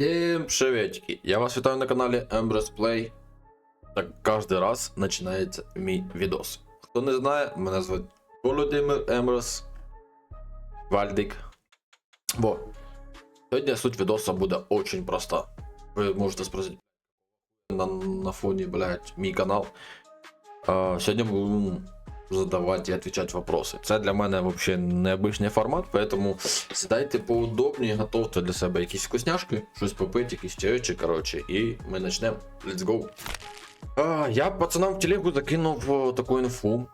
Всем приветики! Я вас вітаю на каналі Embrace Play. Так кожен раз починається мій відос. Хто не знає, мене звуть Володимир Емброс Вальдик. Бо сьогодні суть відоса буде очень проста. Ви можете спросити на, на фоні, блядь, мій канал. А, сьогодні будемо задавати і відповідати вопроси. Це для мене взагалі необичний формат, поэтому сідайте поудобніше, готовте для себе якісь вкусняшки, щось попити, якісь чайочки, коротше, і ми почнемо. Let's go. А, я пацанам в телегу закинув о, таку інфу.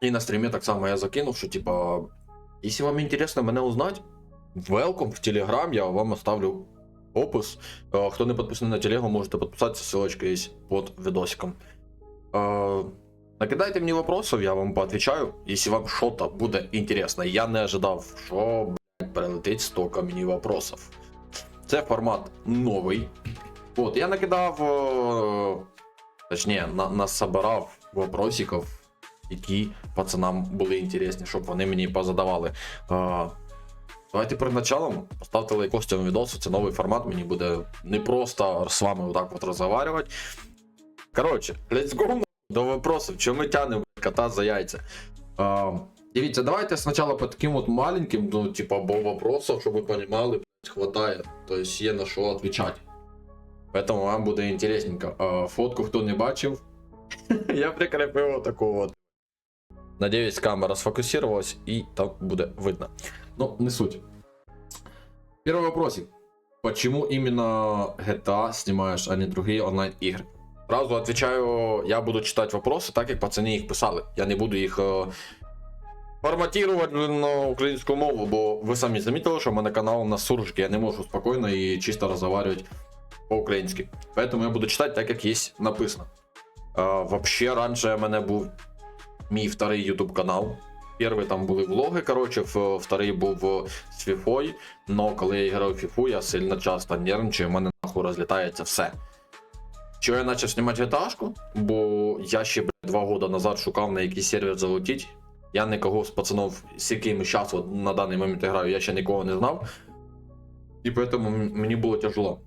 І на стрімі так само я закинув, що типа, якщо вам інтересно мене узнати, welcome в Telegram, я вам оставлю опис. А, Хто не підписаний на телегу, можете підписатися, ссылочка є під відосиком. Накидайте мені вопросов, я вам поотвечаю, если вам что-то буде интересно. Я не ожидав, що блядь, прилетить столько мені вопросов. Це формат новий. От, я накидав, е, точніше, на, насобирав вопросиків, які пацанам були інтересні, щоб вони мені позадавали. Е, Давайте перед началом поставте лайкос цьому відосу, це новий формат, мені буде не просто з вами отак от розговаривати. Коротше, let's go до вопросов, чому ми тянемо кота за яйця. А, дивіться, давайте спочатку по таким от маленьким, ну, типа, бо вопросов, щоб ви розуміли, блядь, хватає. Тобто є на що відповідати. Поэтому вам буде інтересненько. А, фотку хто не бачив, я прикрепив таку от. Надіюсь, камера сфокусировалась і там буде видно. Ну, не суть. Первый вопросик. Почему именно GTA снимаешь, а не другие онлайн-игры? Сразу отвечаю, я буду читать вопросы, так як пацани їх писали. Я не буду їх е, форматувати на українську мову, бо ви самі замітили, що в мене канал на суржик, я не можу спокійно і чисто розмовляти по-українськи. Поэтому я буду читати так, як є написано. Е, вообще, раніше в мене був мій вторий YouTube канал. Перший там були влоги, коротше, вторий був е, з фіфой, но коли я грав в фіфу, я сильно часто нервничаю, в мене нахуй розлітається все. Чого я почав знімати GTA, бо я ще блядь, два роки назад шукав на який сервер залетіти. Я нікого з пацанов, з якими зараз на даний момент граю, я ще нікого не знав. І поэтому мені було тяжело.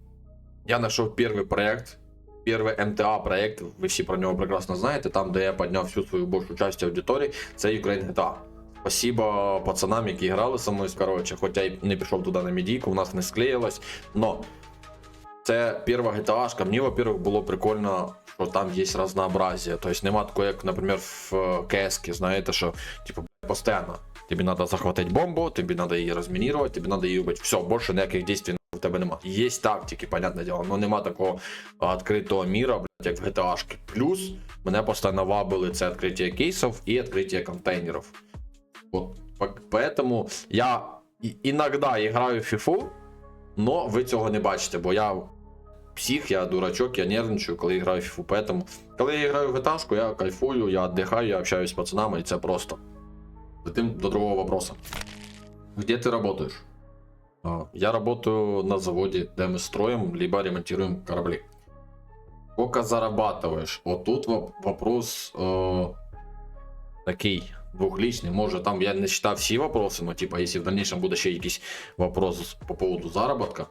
Я знайшов перший проект, перший МТА проект, ви всі про нього прекрасно знаєте, там, де я підняв всю свою більшу частину аудиторії, це Ukraine GTA. Спасибо пацанам, які грали со мною, коротше, хоча й не пішов туди на медійку, у нас не склеїлось. Но це перша GTA, мені, во-первых, було прикольно, що там є разнообразие. Тобто нема такого, як, наприклад, в CS, знаєте, що типу, постійно. Тобі треба захватити бомбу, тобі треба її розмінірувати, тобі треба її вбити. Все, більше ніяких дій в тебе нема. Є тактики, понятне діло, але нема такого відкритого міра, блядь, як в GTA. Плюс мене постійно вабили це відкриття кейсів і відкриття контейнерів. По- Поэтому я іноді граю в FIFA, но ви цього не бачите, бо я псих, я дурачок, я нервничаю, коли граю в FIFA. Поэтому, коли я граю в GTA, я кайфую, я отдыхаю, я общаюсь з пацанами, і це просто. Затем до другого вопроса. Где ты работаешь? А, Я работаю на заводе, где мы строим, либо ремонтируем корабли. Сколько зарабатываешь? Вот тут воп- вопрос э, такий двухличный. Может, там я не считав всі вопроси, но типа, если в дальнейшем буде ще якийсь вопрос по поводу заработка,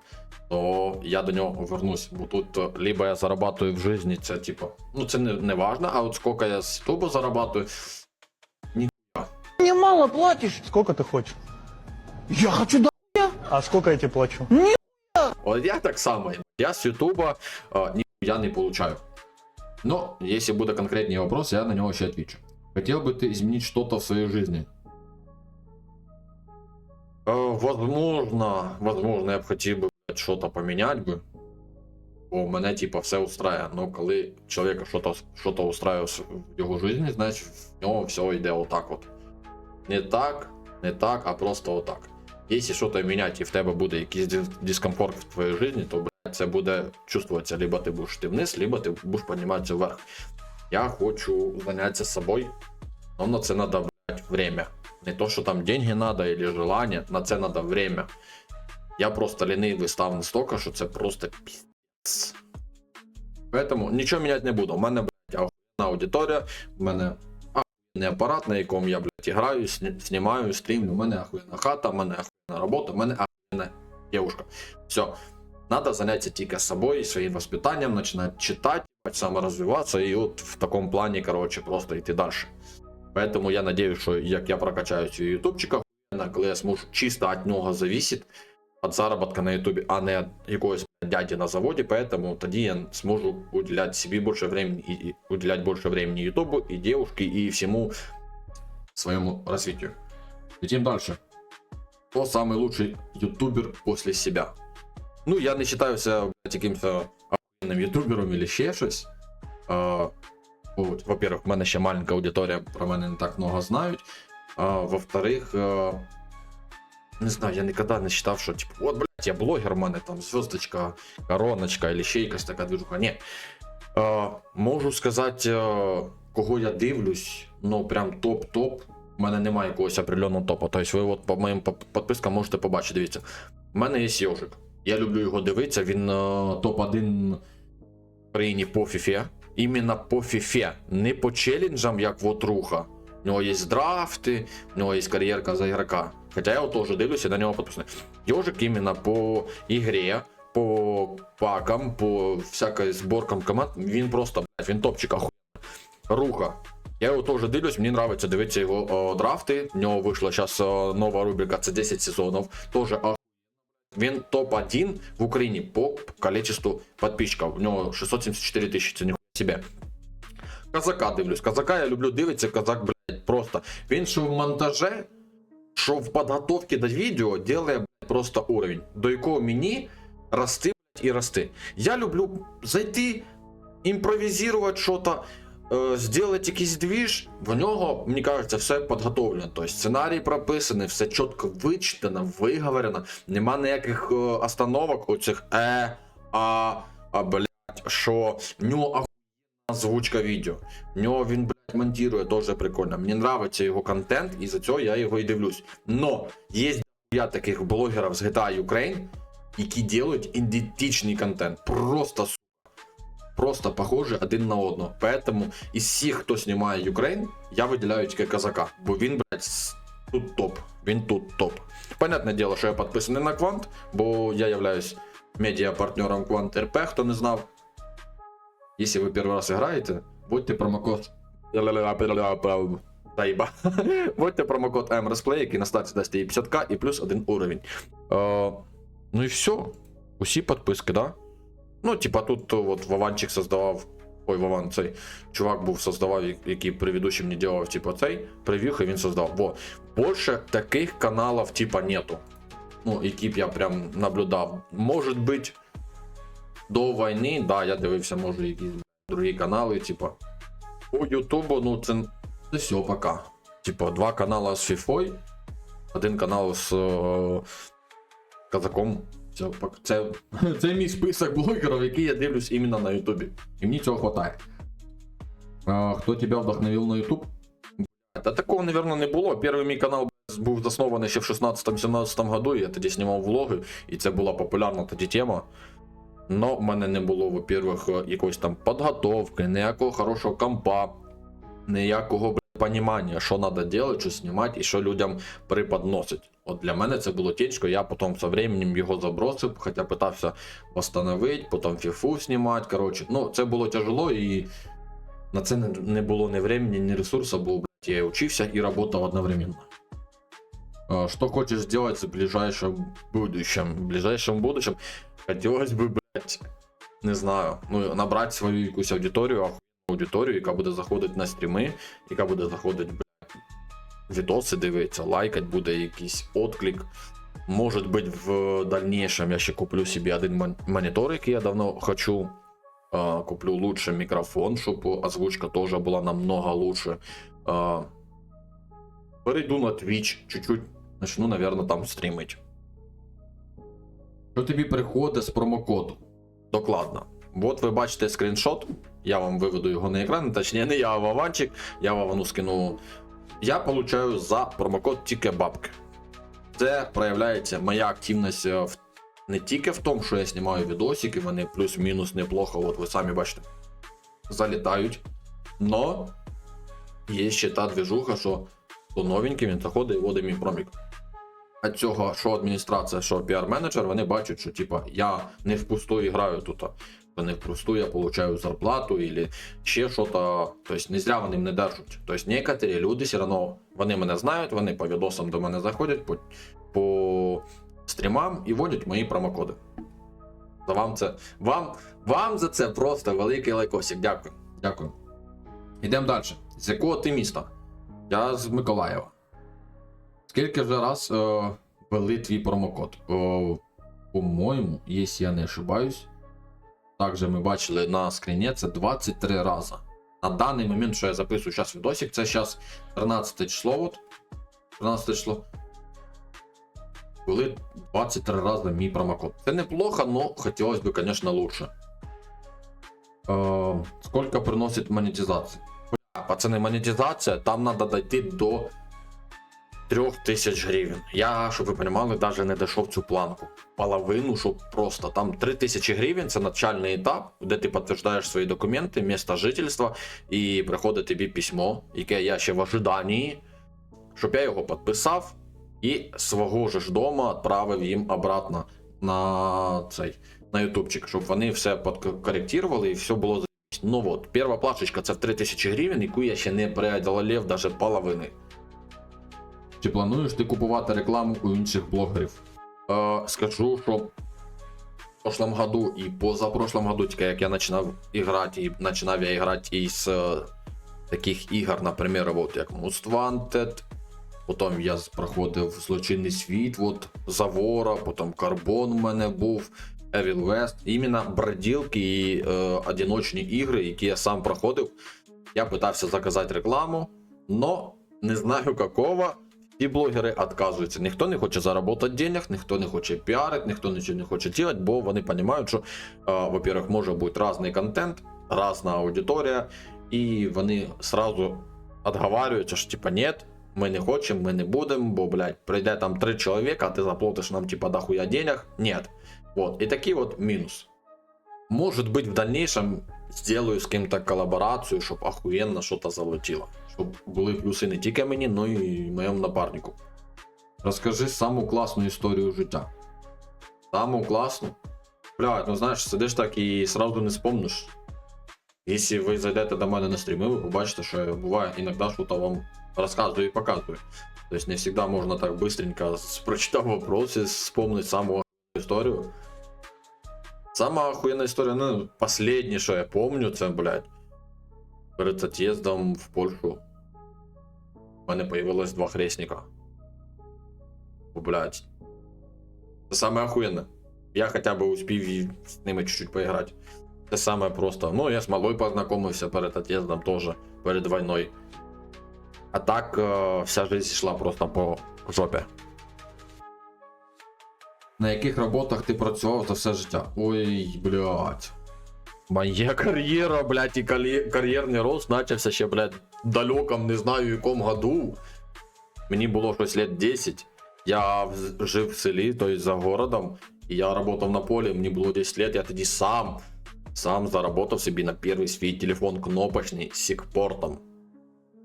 то я до нього вернусь. Бо тут е, либо я зарабатываю в жизни, це типа, ну це не, не важно, а от сколько я з Ютуба зарабатываю, Мне мало платишь. Сколько ты хочешь? Я хочу до А сколько я тебе плачу? От я так само. Я з Ютуба э, я не получаю. Но если будет конкретный вопрос, я на него еще отвечу. Хотел бы ты изменить что-то в своей жизни? Э, возможно, возможно, я б хотів би блядь, что-то поменять би. Бо мене типа все устраює. Ну, коли чоловіка що-то що-то устраює в його житті, значить в нього все йде отак от. Не так, не так, а просто отак. Якщо щось міняти і в тебе буде якийсь дис- дискомфорт в твоїй житті, то блядь, це буде чувствуватися, либо ти будеш йти вниз, либо ти будеш підніматися вверх. Я хочу зайнятися собою, но на це треба блядь, время. Не то, що там деньги надо или желание, на це треба время. Я просто лінивий став настільки, що це просто піздець. Поэтому нічого міняти не буду. У мене, блядь, охуєнна аудиторія, у мене не апарат, на якому я, блядь, граю, знімаю, стрімлю. У мене охуєнна хата, у мене охуєнна робота, у мене охуєнна девушка. Все. Надо заняться тільки собою, своїм воспитанням, починати читати, саморазвиватися і от в такому плані, коротше, просто йти далі. Поэтому я надеюсь, що як я прокачаю цього ютубчика, охуєнно, коли я зможу чисто від нього зависеть, від заробітка на ютубі, а не від якогось блядь, дяді на заводі, поэтому тоді я зможу уделять себе більше времени, і, і уделять більше времени ютубу, і девушке, і всьому своєму розвитку. Идем дальше. Кто самый лучший ютубер после себя? Ну, я не себя блядь, якимось ютубером или ще щось. А, во-первых, в мене ще маленька аудиторія, про мене не так много знають. А, во-вторых, а, не знаю, я ніколи не считав, що типу, от, блядь, я блогер, у мене там звездочка, короночка, или ще якась така движуха. Ні. А, можу сказати, а, кого я дивлюсь, ну прям топ-топ. У мене немає якогось определеного топу. Тобто ви от по моїм підпискам можете побачити, дивіться. У мене є Йожик. Я люблю його дивитися, він е, топ-1 в країні по фіфе. Іменно по фіфе, не по челенджам, як вот руха. У нього є драфти, у нього є кар'єрка за ігрока. Хоча я теж дивлюся, на нього підписаний. Йожик іменно по ігрі, по пакам, по всякой зборкам команд, він просто, блядь, він топчик охуєнно. Руха. Я його теж дивлюсь, мені подобається дивитися його о, драфти. В нього вийшла зараз нова рубрика, це 10 сезонів. Охуєнно. Він топ-1 в Україні по количеству подписчиків. У нього 674 тисячі, це ніхуя себе. Казака дивлюсь. Казака я люблю дивитися, казак, блядь, просто. Він що в монтаже, що в підготовці до відео делає, просто уровень, до якого мені рости, блядь, і рости. Я люблю зайти, імпровізувати щось, сделать якийсь двіж, в нього, мені кажеться, все підготовлено. Тобто сценарій прописаний, все чітко вичитано, виговорено, нема ніяких е, остановок, оцих е, а, а блядь, що в нього озвучка відео. В нього він, блядь, монтує, теж прикольно. Мені нравиться його контент, і за цього я його і дивлюсь. Но є я таких блогерів з GTA Ukraine, які делають ідентичний контент. Просто просто похожі один на одного. Поэтому із всіх, хто знімає Ukraine, я виділяю тільки казака, бо він, блядь, тут топ. Він тут топ. Понятне діло, що я підписаний на Квант, бо я являюсь медіапартнером Квант РП, хто не знав. Якщо ви перший раз граєте, будьте промокод. Заїба. Будьте промокод MRSPLAY, який на старті дасть їй 50к і плюс один уровень. Е, ну і все. Усі підписки, да? Ну, типа тут о, от Вованчик создавав. Ой, Вован, цей чувак був создавав, який предыдущий мені делав, типа цей прев'юх, і він создав. Во. Більше таких каналів, типа, нету. Ну, які б я прям наблюдав. Може бути, до війни, да, я дивився, може, якісь другі канали, типа. По Ютубу, ну, це, це все пока. Типа, два канали з Фіфой, один канал з е, казаком. Це, це, це мій список блогерів, які я дивлюсь іменно на Ютубі. І мені цього хватає. А, хто тебе вдохновив на Ютуб? Та такого, наверное, не було. Перший мій канал був заснований ще в 16-17 году, я тоді знімав влоги, і це була популярна тоді тема. Но в мене не було, во-первых, якоїсь там підготовки, ніякого хорошого компа, ніякого блядь, понімання, що треба робити, що знімати і що людям преподносить. От для мене це було тяжко, я потім з временем його забросив, хоча питався восстановити, потім фіфу знімати. Коротше, ну це було тяжело і на це не, було ні времени, ні ресурсу, бо блядь, я учився і працював одновременно. Что хочешь сделать в ближайшем будущем? В ближайшем будущем хотелось бы, блядь, не знаю, ну, набрати свою якусь аудиторію, аудиторію, яка буде заходити на стріми, яка буде заходити, відоси дивитися, лайкать, буде якийсь отклик. Может быть, в дальнейшем я ще куплю собі один мон- монітор, який я давно хочу. Куплю лучше мікрофон, щоб озвучка теж була намного лучше. Перейду на Twitch чуть-чуть, начну, наверное, там стрімить. Що тобі приходить з промокоду? Докладно. От ви бачите скріншот, я вам виведу його на екран, точніше, не я, а Вованчик, я Вовану скину. Я получаю за промокод тільки бабки. Це проявляється моя активність е, в, не тільки в тому, що я знімаю відосики, вони плюс-мінус неплохо, от ви самі бачите, залітають. Но є ще та движуха, що то новенький він заходить і вводить мій промік. А цього, що адміністрація, що піар-менеджер, вони бачать, що типа я не впустую граю тут. А Не впустую, я получаю зарплату или ще що-то. Тобто не зря вони мене держать. Тобто некоторі люди все одно вони мене знають, вони по відосам до мене заходять, по, по стрімам і вводять мої промокоди. Вам це. Вам, вам за це просто великий лайкосик. Дякую. Дякую. Йдемо далі. З якого ти міста? Я з Миколаєва. Скільки вже раз е, ввели твій промокод? Е, по-моєму, якщо я не ошибаюсь, також ми бачили на скріні це 23 рази. На даний момент, що я записую зараз відосик, це зараз 13 число. От, 13 число. Були 23 рази мій промокод. Це неплохо, но хотілося б, звісно, лучше. Е, сколько приносить монетизація? Пацани, монетизація, там треба дойти до 3000 гривень. Я, щоб ви розуміли, навіть не дійшов цю планку. Половину, щоб просто там 3000 гривень це начальний етап, де ти підтверждаєш свої документи, місто жительства, і приходить тобі письмо, яке я ще в ожиданні, щоб я його підписав і свого ж дома відправив їм обратно на цей на ютубчик, щоб вони все подкоректували і все було. Ну от, перша плашечка це в 3000 гривень, яку я ще не преодолев навіть половини. Чи плануєш ти купувати рекламу у інших блогерів? Е, скажу, що в прошлом году і позапрошлом году, тільки як я починав іграти, і починав я грати із е, таких ігор, наприклад, от як Most Wanted, потім я проходив злочинний світ, от Завора, потім Карбон у мене був, Evil West. Іменно броділки і е, одиночні ігри, які я сам проходив. Я питався заказати рекламу, но не знаю какого. І блогери відказуються. Ніхто не хоче заробити денег, ніхто не хоче піарити, ніхто нічого не хоче робити, бо вони розуміють, що, во-первых, може бути різний контент, різна аудиторія, і вони сразу відговарюються, що типа ні, ми не хочемо, ми не будемо, бо, блядь, прийде там три чоловіка, а ти заплатиш нам типа дохуя денег. Ні. Вот. І такий от мінус. Может быть, в дальнейшем сделаю з ким-то колаборацію, щоб охуєнно щось залетіло. Щоб були плюси не тільки мені, но і моєму напарнику. Розкажи саму класну історію життя. Саму класну. Блядь, ну знаєш, сидиш так і сразу не спомниш. Якщо ви зайдете до мене на стріми, ви побачите, що я буває іноді щось вам розказую і показую. Тобто не завжди можна так быстренько, прочитав вопроси, вспомнити саму історію. Самая охуенная история, ну, последнее, что я помню, це, блядь, перед отъездом в Польщу. У мене появилось два хресника. Блядь. Це саме охуєнне. Я хоча б успів з ними чуть-чуть поіграти. Це саме просто. Ну, я з малой познайомився перед отъездом теж, перед війною. А так, е, вся жизнь йшла просто по жопі. На яких роботах ти працював за все життя? Ой, блядь. Моя кар'єра, блядь, і кар'єрний рост почався ще, блядь, далеком, не знаю, в якому году. Мені було щось лет 10. Я жив в селі, тобто за городом, і я працював на полі, мені було 10 лет, я тоді сам, сам заработав собі на перший свій телефон кнопочний з сікпортом.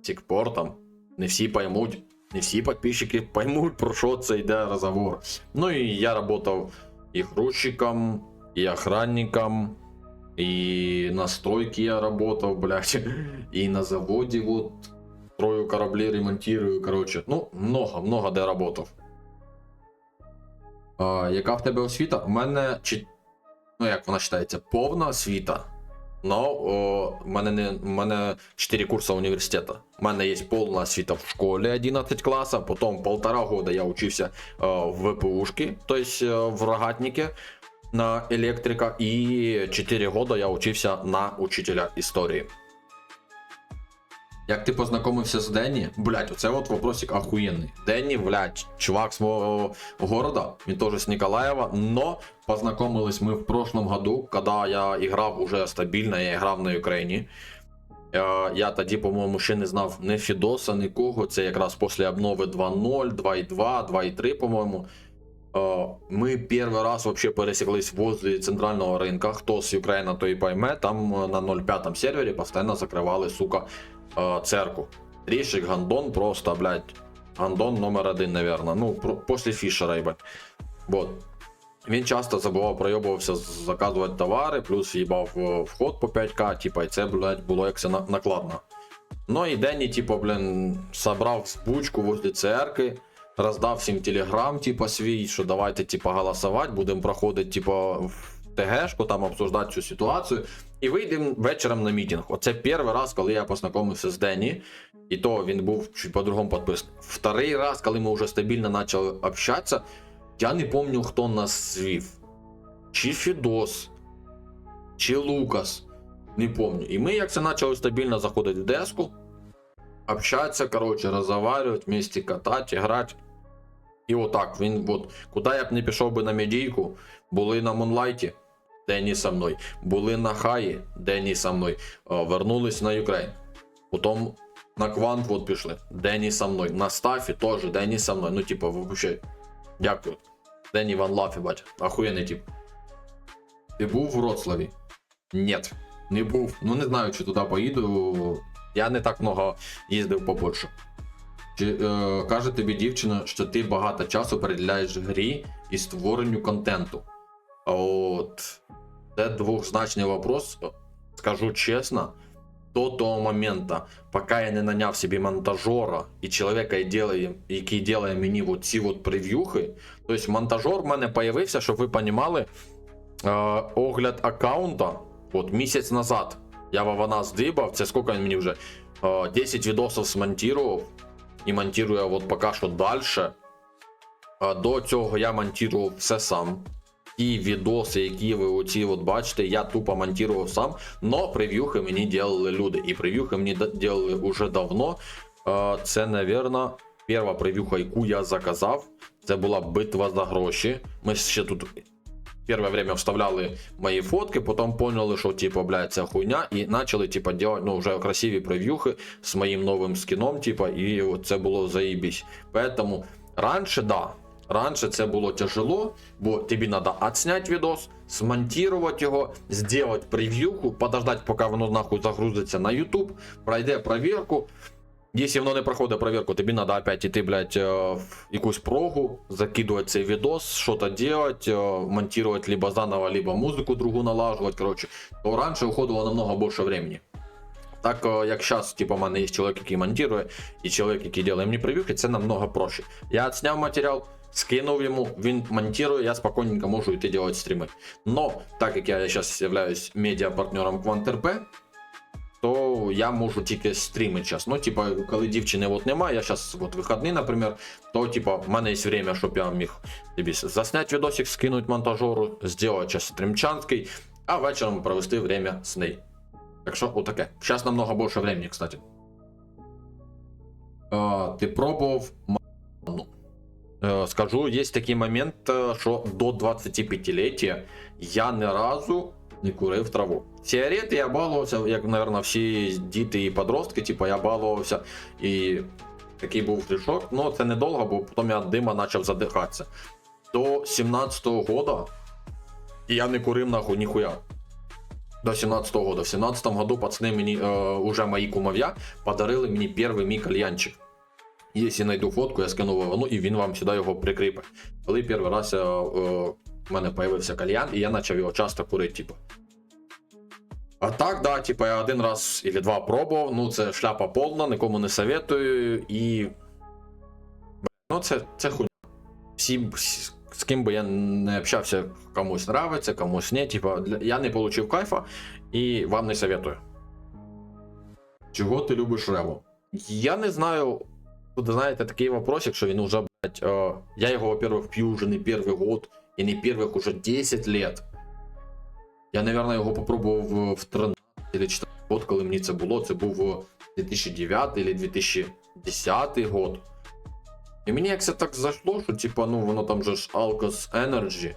Сікпортом. Не всі поймуть, не всі підписчики поймуть, про що це йде розговор. Ну і я працював і грузчиком, і охранником, и на стройке я работал, блядь, и на заводе вот строю корабли, ремонтирую, короче. Ну, много, много де работав. Яка в тебе освіта? У мене чи... Ну, як вона вважається, повна освіта. Но о, в мене не в мене 4 курси університету. У мене є повна освіта в школі 11 класів, потім полтора года я учився е, в ВПУшки, тобто в рогатнике на електрика, и 4 года я учився на учителя історії. Як ти познайомився з Денні? Блять, оце от вопросик охуєнний. Денні, блять, чувак з мого города, він теж з Николаєва, но познайомились ми в прошлом году, коли я іграв уже стабільно, я грав на Україні. Е, Я тоді, по-моєму, ще не знав ні Фідоса, нікого. Це якраз після обнови 2.0, 2.2, 2.3, по-моєму. Е, Ми перший раз вообще пересеклись возле центрального ринка. Хто з України, то і пойме. Там е, на 0.5 сервері постійно закривали, сука, е, церкву. Трішик, гандон, просто, блядь, гандон номер один, наверное. Ну, про, після Фішера, їбать. Вот. Він часто забував, пройобувався заказувати товари, плюс їбав е, вход по 5к, типа, і це, блядь, було як накладно. Ну і Денні, типу, блін, собрав спучку возле церкви, роздав всім телеграм, типу, свій, що давайте, типу, голосувати, будемо проходити, типу, в ТГшку, там обсуждати цю ситуацію. І вийдемо вечором на мітинг. Оце перший раз, коли я познайомився з Денні, і то він був чуть по-другому підписаний. Вторий раз, коли ми вже стабільно почали общатися, я не пам'ятаю, хто нас звів. Чи Фідос, чи Лукас. Не помню. І ми, як це почали стабільно заходити в деску, общатися, коротше, розговаривати, вместе катати, грати. І отак, він, от, куди я б не пішов би на медійку, були на Монлайті, Денні со мною, були на Хаї, Денні со мною, вернулись на Юкрейн. Потім на Квант от пішли, Денні со мною, на Стафі теж Денні со мною. Ну, типу, вообще, дякую. Денні Ван Лафі, бать, охуєнний тип. Ти був в Вроцлаві? Нет, не був. Ну не знаю, чи туди поїду. Я не так много їздив по Польщі. Чи е, каже тобі дівчина, що ти багато часу приділяєш грі і створенню контенту? От це двохзначний вопрос. Скажу чесно, до того моменту, поки я не наняв собі монтажера і чоловіка, який делає- мені от ці от прев'юхи, тобто монтажер в мене появився, щоб ви розуміли, е, огляд аккаунта от місяць назад. Я вона здибав, це скільки він мені вже? Е, 10 відосів смонтував і монтую от поки що далі. Е, До цього я монтував все сам. Ті відоси, які ви оці от бачите, я тупо монтував сам, но прев'юхи мені делали люди. І прев'юхи мені делали уже давно. Це, напевно, перша прев'юха, яку я заказав. Це була битва за гроші. Ми ще тут первое время вставляли мої фотки, потім поняли, що типа, блядь, це хуйня, і почали, делать, ну, вже красиві прев'юхи з моїм новим скіном, типа, і це було заїбісь. Поэтому раніше, да, раніше це було тяжело, бо тобі треба отснять відос, смонтувати його, зробити прев'юху, подождати, поки воно нахуй загрузиться на YouTube, пройде перевірку, Якщо воно не проходить проверку, тобі треба опять іти, блядь, е, в якусь прогу, закидувати цей відос, що-то делать, е, монтувати либо заново, либо музику другу налажувати, коротше, то раніше уходило намного більше времени. Так, е, як зараз, типу, у мене є чоловік, який монтує, і чоловік, який робить мені прев'юхи, це намного проще. Я відсняв матеріал, скинув йому, він монтує, я спокійненько можу йти робити стріми. Но, так як я зараз являюсь медіа-партнером QuantRP, то я можу тільки стрімити час. Ну, типа, коли дівчини от немає, я зараз от вихідний, наприклад, то типа, в мене є время, щоб я міг тобі засняти відосик, скинути монтажеру, зробити час стрімчанський, а вечором провести время з нею. Так що, отаке. Зараз намного більше времени, кстати. А, ти пробував Скажу, є такий момент, що до 25-ліття я ні разу не курив траву. Сигарети я балувався, як, мабуть, всі діти і подростки, типу, я балувався. І такий був флішок. Ну, це недовго, бо потім я дима почав задихатися. До 17-го года я не курив нахуй ніхуя. До 17-го года. В 17-му году пацани мені, е, уже мої кумов'я, подарили мені перший мій кальянчик. Якщо знайду фотку, я скину вовну, і він вам сюди його прикріпить. Коли перший раз е, е, в мене появився кальян, і я почав його часто курити, типу. А так, да, типа я один раз или два пробував, ну це шляпа повна, нікому не советую і. Ну, це, це хуйня. Всі, з ким би я не общався, комусь нравиться, комусь не. Типа, я не получив кайфа і вам не советую. Чого ти любиш Рево? Я не знаю. Тут, знаєте, такий вопросик, що він уже, блядь, е, я його, во-первых, п'ю вже не перший год, і не перших уже 10 лет. Я, наверное, його попробував в 13 или 14 год, коли мені це було. Це був 2009 или 2010 год. І мені як це так зайшло, що типа, ну воно там же ж Alcos Energy.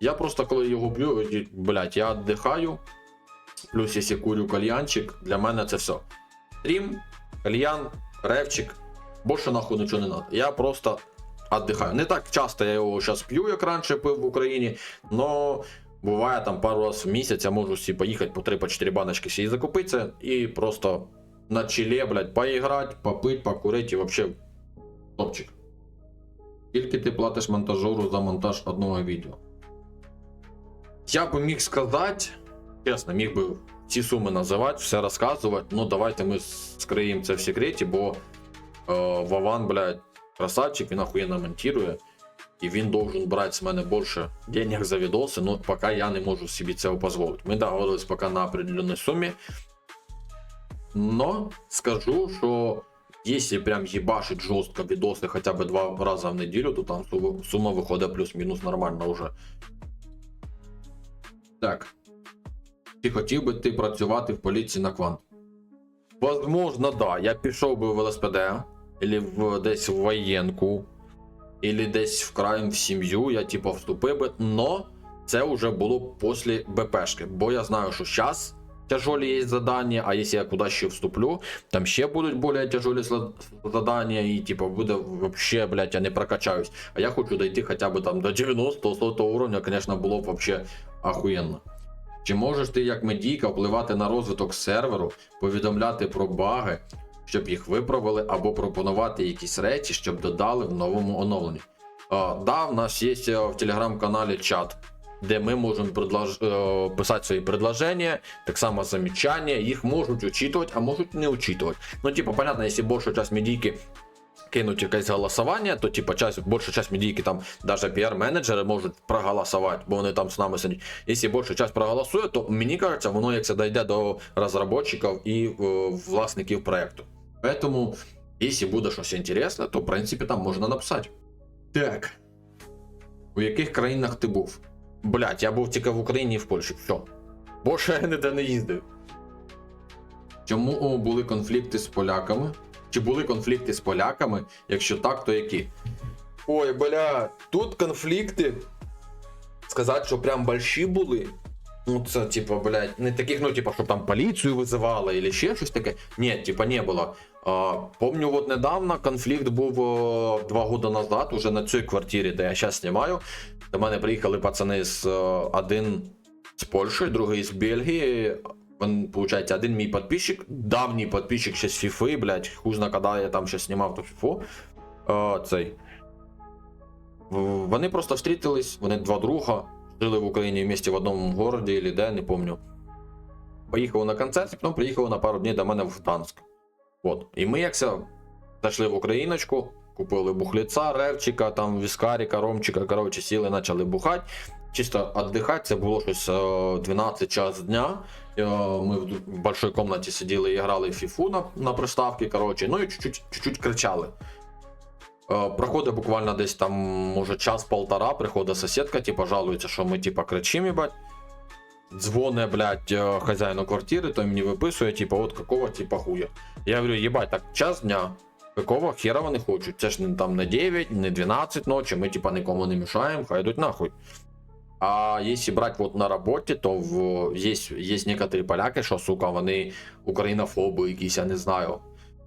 Я просто коли його п'ю, і, блядь, я віддихаю. Плюс якщо курю кальянчик, для мене це все. Стрім, кальян, ревчик. Більше нахуй нічого не треба. Я просто віддихаю. Не так часто я його зараз п'ю, як раніше пив в Україні, но буває там пару раз в місяць я можу всі поїхати по 3-4 баночки сі закупитися і просто на чилі, блядь, поіграти, попити, покурити і вообще Топчик. Скільки ти платиш монтажеру за монтаж одного відео? Я би міг сказати, чесно, міг би ці суми називати, все розказувати. Ну, давайте ми скриємо це в секреті, бо Вован, блядь, красавчик, він охуєнно монтує. І він должен брати з мене більше денег за відоси, ну поки я не можу собі цього дозволити. Ми договорились поки на определенной сумі. Но скажу, що если прям ебашить жестко видосы хотя бы два раза в неделю, то там сумма виходить плюс-мінус нормально уже. Так. Чи хотів би ти працювати в поліції на квант? Возможно, да. Я пішов би в ЛСПД, или в, десь в воєнку, или десь в крайм в сім'ю, я типа вступив би, но це вже було після БПшки, бо я знаю, що зараз тяжелі є задання, а якщо я куди ще вступлю, там ще будуть більш тяжелі задання, і типа буде вообще, блядь, я не прокачаюсь. А я хочу дойти хоча б там до 90-100 уровня, звісно, було б вообще охуєнно. Чи можеш ти як медійка впливати на розвиток серверу, повідомляти про баги, щоб їх виправили, або пропонувати якісь речі, щоб додали в новому оновленні? Да, в нас є е, в телеграм-каналі чат, де ми можемо предлож... е, писати свої предложення, так само замічання, їх можуть учитувати, а можуть не учитувати. Ну, типа, понятно, якщо більша часть медійки кинуть якесь голосування, то типа часть, більша часть медійки там даже піар-менеджери можуть проголосувати, бо вони там з нами сидять. Якщо більша часть проголосує, то мені кажеться, воно як це дійде до розробників і е, власників проекту. Поэтому, якщо буде щось інтересне, то в принципі там можна написати. Так. У яких країнах ти був? Блять, я був тільки в Україні і в Польщі. Все. Більше я ніде не їздив. Чому були конфлікти з поляками? Чи були конфлікти з поляками? Якщо так, то які? Ой, бля, тут конфлікти. Сказати, що прям больші були. Ну, це, типа, блядь, не таких, ну, типа, щоб там поліцію визивали, или ще щось таке. Ні, типа, не було. А, помню, от недавно конфлікт був о, два роки назад, уже на цій квартирі, де я зараз знімаю. До мене приїхали пацани з о, один з Польщі, другий з Бельгії. Он, получается, один мій підписчик, давній підписчик ще з FIFA, блядь, хуй коли я там ще знімав ту FIFA. О, цей. Вони просто встрітились, вони два друга, жили в Україні вместе в одному городі, или де, не помню. Поїхали на концерт, і потім приїхали на пару днів до мене в Гданськ. От. І ми якся зайшли в Україночку, купили бухліца, ревчика, там віскаріка, ромчика, коротше, сіли, почали бухати. Чисто віддихати, це було щось е, 12 час дня. Е, Ми в большой комнаті сиділи і грали в фіфу на, на приставці, коротше, ну і чуть-чуть кричали. Е, Проходить буквально десь там, може, час-полтора, приходить сусідка, типа, жалується, що ми типа кричимо, їбать. Дзвоне, блядь, е, хазяїну квартири, той мені виписує, типа, от какого типа хуя. Я говорю, єбать, так час дня. Какого хера вони хочуть? Це ж не там не 9, не 12 ночі, ми типа нікому не мішаємо, хай йдуть нахуй. А если брать вот на роботі, то в, есть, есть некоторі поляки, що, сука, вони українофоби якісь, я не знаю.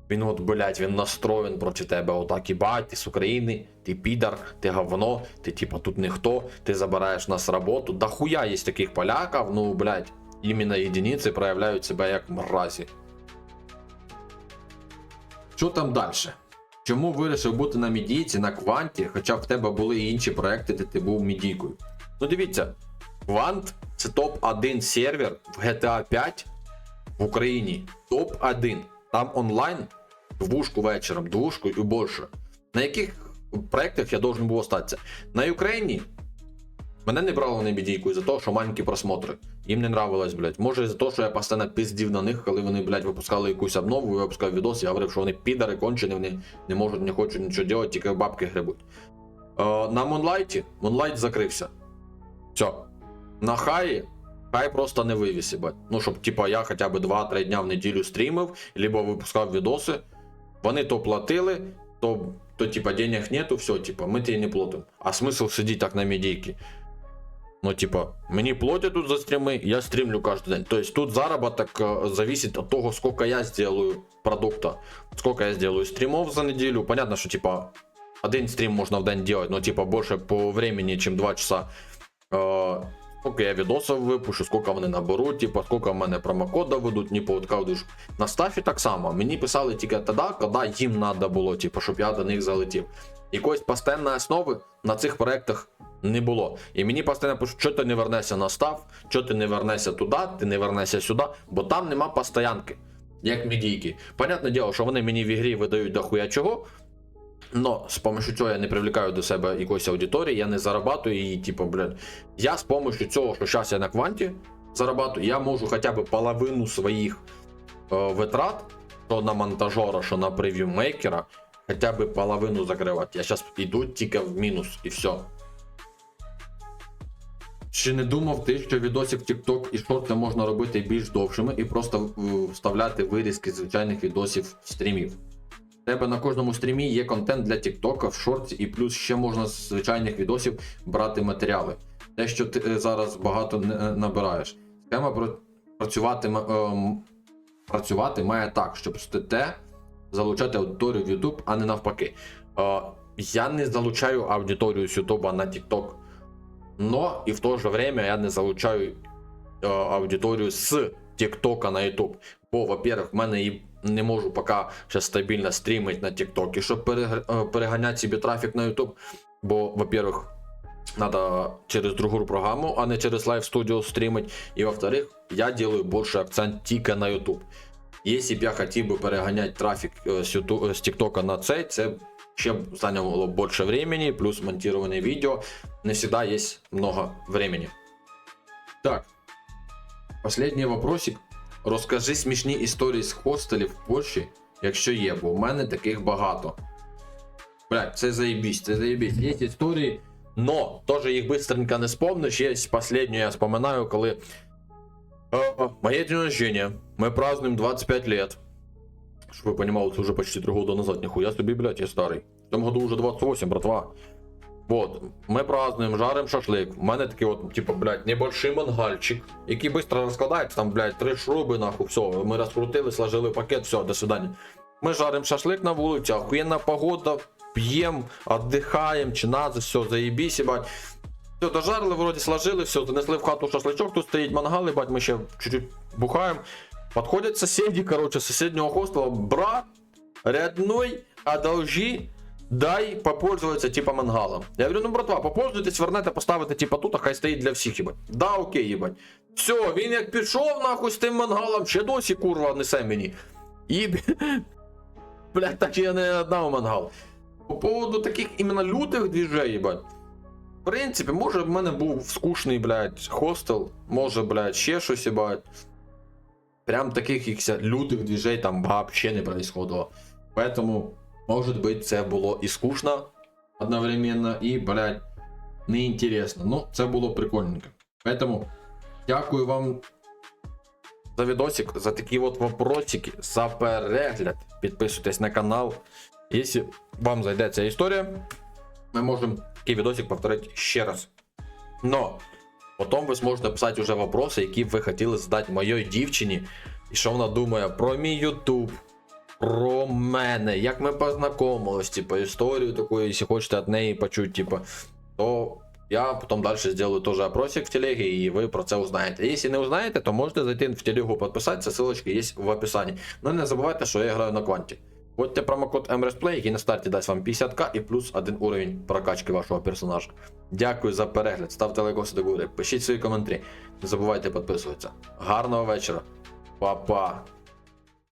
Він от, блядь, він настроєн проти тебе. Отак, їбать, ти з України, ти підар, ти говно, ти типа тут ніхто, ти забираєш нас роботу. Да хуя є таких поляків, ну, блядь, іменно єдиниці проявляють себе як мразі. Що там далі? Чому вирішив бути на мідійці, на кванті, хоча в тебе були і інші проекти, де ти був мідійкою? Ну дивіться, Квант це топ-1 сервер в GTA 5 в Україні. Топ-1. Там онлайн двушку вечором, двушку і більше. На яких проектах я должен був остатися? На Україні мене не брало на бідійку із-за того, що маленькі просмотри. Їм не нравилось, блядь. Може, із-за того, що я постійно пиздів на них, коли вони, блядь, випускали якусь обнову, я випускав відос, я говорив, що вони підари кончені, вони не можуть, не хочуть нічого робити, тільки бабки грибуть. Е, на Монлайті Монлайт закрився. Все. На хаї хай просто не вивіз, ебать. Ну, щоб, типа, я хоча б 2-3 дня в неділю стрімив, либо випускав відоси. Вони то платили, то, то типа, денег нету, все, типа, ми тебе не платимо. А смисл сидіти так на медійки? Ну, типа, мені платять тут за стріми, я стрімлю кожен день. Тобто тут заработок е, зависит от того, сколько я сделаю продукта, сколько я сделаю стримов за неделю. Понятно, что типа один стрим можно в день делать, но типа больше по времени, чем 2 часа э, я відосів випущу, скільки вони наберуть, типу, скільки в мене промокода ведуть, ні по ж на стафі так само. Мені писали тільки тоді, коли їм треба було, типу, щоб я до них залетів. Якоїсь постійної основи на цих проектах не було. І мені постійно пишуть, що ти не вернешся на став, що ти не вернешся туди, ти не вернешся сюди, бо там нема постоянки, як медійки. Понятне діло, що вони мені в ігрі видають дохуя чого, но з помощью цього я не привлекаю до себе якоїсь аудиторії, я не зарабатую і, типу, блядь, я з помощью цього, що зараз я на кванті зарабатую, я можу хоча б половину своїх е, витрат, що на монтажера, що на прев'ю мейкера, хоча б половину закривати. Я зараз йду тільки в мінус і все. Чи не думав ти, що відосик TikTok і шорти можна робити більш довшими і просто е, вставляти вирізки звичайних відосів стрімів? Тебе на кожному стрімі є контент для TikTok в шорті, і плюс ще можна з звичайних відосів брати матеріали. Те, що ти е, зараз багато не е, набираєш. Схема працювати, ем, працювати має так, щоб ТТ залучати аудиторію в YouTube, а не навпаки. Е, я не залучаю аудиторію з YouTube на TikTok. Но и в то же время я не залучаю е, аудиторію з TikTok на YouTube. Бо, во-первых, в мене і не можу поки ще стабільно стрімити на TikTok, щоб перег- е, переганяти собі трафік на YouTube. Бо, во-первых, надо через другу программу, а не через Live Studio стримить. И во-вторых, я делаю больше акцент тільки на YouTube. Если б я хотів би переганяти трафік е, з, YouTube, з TikTok на цей, це ще б зайняло більше времени, плюс монтирование видео. Не всегда есть много времени. Так. Последній вопросик. Розкажи смішні історії з хостелів в Польщі, якщо є, бо в мене таких багато. Блять, це заебісь, це заебісь. Є історії, но теж їх быстренько не спомниш. Є последню, я вспоминаю, коли э, моє день рождения, мы празднуем 25 лет. Щоб ви понимали, це вже почти 3 года назад, нихуя собі, блядь, я старий. В тому году уже 28, братва. Вот, ми празднуємо, жарим шашлик. У мене такий от, типу, блядь, небольшой мангальчик, який швидко розкладається, там, блядь, три шруби, нахуй, все. Ми розкрутили, сложили пакет, все, до свидання. Ми жарим шашлик на вулиці, охуєнна погода, п'ємо, віддихаємо, чинази, все, заєбісь, бать. Все, дожарили, вроді сложили, все, занесли в хату шашличок, тут стоїть мангал, ебать, ми ще чуть-чуть бухаємо. Подходят соседи, короче, с соседнего хостела, брат, рядной, одолжи, дай попользоваться типа мангалом. Я говорю, ну братва, попользуйтесь, вернете, поставите типа тут, а хай стоїть для всіх, їбать. Да, окей, їбать. Все, він як пішов нахуй з тим мангалом, ще досі курва несе мені. І, блядь, так я не однав мангал. По поводу таких іменно лютих двіжей, їбать. В принципі, може в мене був скучний, блядь, хостел, може, блядь, ще щось, їбать. Прям таких якихось лютих двіжей там вообще не происходило. Поэтому, может быть, це було і скучно одновременно, і, блядь, неінтересно. Ну, це було прикольненько. Поэтому, дякую вам за відосик, за такі от вопросики, за перегляд. Підписуйтесь на канал. Якщо вам зайде ця історія, ми можемо такий відосик повторити ще раз. Но Потім ви зможете писати вже вопроси, які б ви хотіли задати моїй дівчині, і що вона думає про мій YouTube, про мене, як ми познайомились, типу, історію таку, якщо хочете від неї почути, типу, то я потім далі зроблю теж опросик в телегі, і ви про це узнаєте. Якщо не узнаєте, то можете зайти в телегу підписатися, ссылочка є в описанні. Ну не забувайте, що я граю на кванті. Вводьте промокод MRSPLAY, який на старті дасть вам 50к і плюс один уровень прокачки вашого персонажа. Дякую за перегляд, ставте лайкоси до гори, пишіть свої коментарі. Не забувайте підписуватися. Гарного вечора. Па-па.